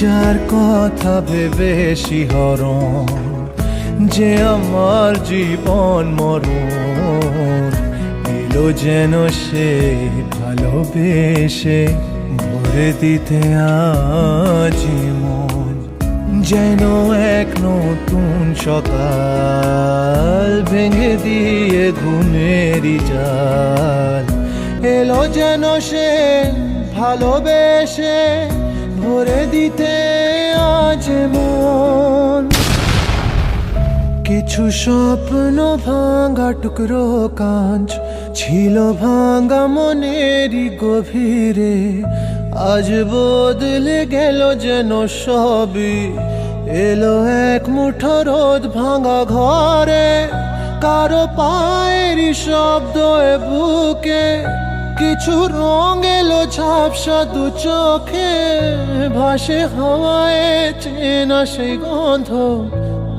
যার কথা ভেবে শিহরণ, যে আমার জীবন মরণ, এলো যেন সে ভালোবেসে, ভরে দিতে আজি মন। যেন এক নতুন সকাল ভেঙে দিয়ে ঘুমেরি জাল এলো যেন সে ভালোবেসে ভরে দিতে আজ মন কিছু স্বপ্ন ভাঙা টুকরো কাঁচ ছিল ভাঙা মনেরই গভীরে। আজ বদলে গেল যেন সবই। এলো এক মুঠো রোদ ভাঙা ঘরে। কারও পায়েরই শব্দ বুকে। কিছু রং এলো, ঝাপসা দু চোখে। ভাসে হাওয়ায় চেনা সেই গন্ধ।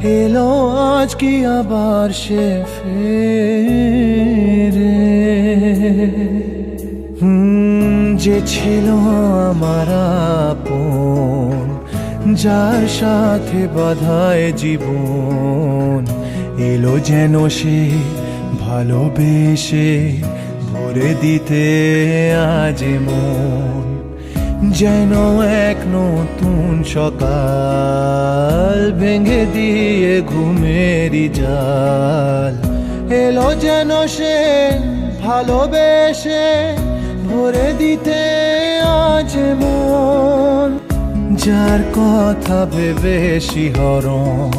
এলো আজ কি আবার সে ফেরে? যে ছিল আমার আপন, যার সাথে বাধায় জীবন, এলো যেন সে ভালোবেসে ভরে দিতে আজ মন যেন এক নতুন সকাল ভেঙে দিয়ে ঘুমেরি জাল। এলো যেন সে ভালোবেসে ভরে দিতে আজ মন। যার কথা ভেবে শিহরণ,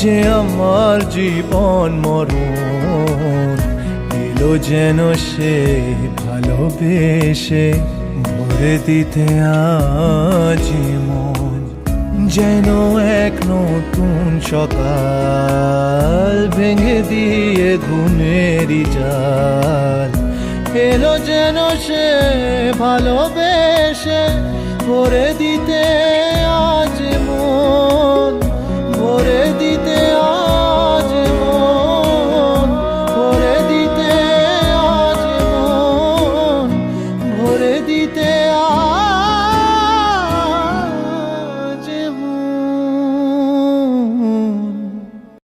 যে আমার জীবন মরণ। এলো যেন সে ভালোবেসে ভরে দিতে আজি মন, যেন এক নতুন সকাল ভেঙে দিয়ে ঘুমেরি জাল। এলো যেন সে ভালোবেসে ভরে দিতে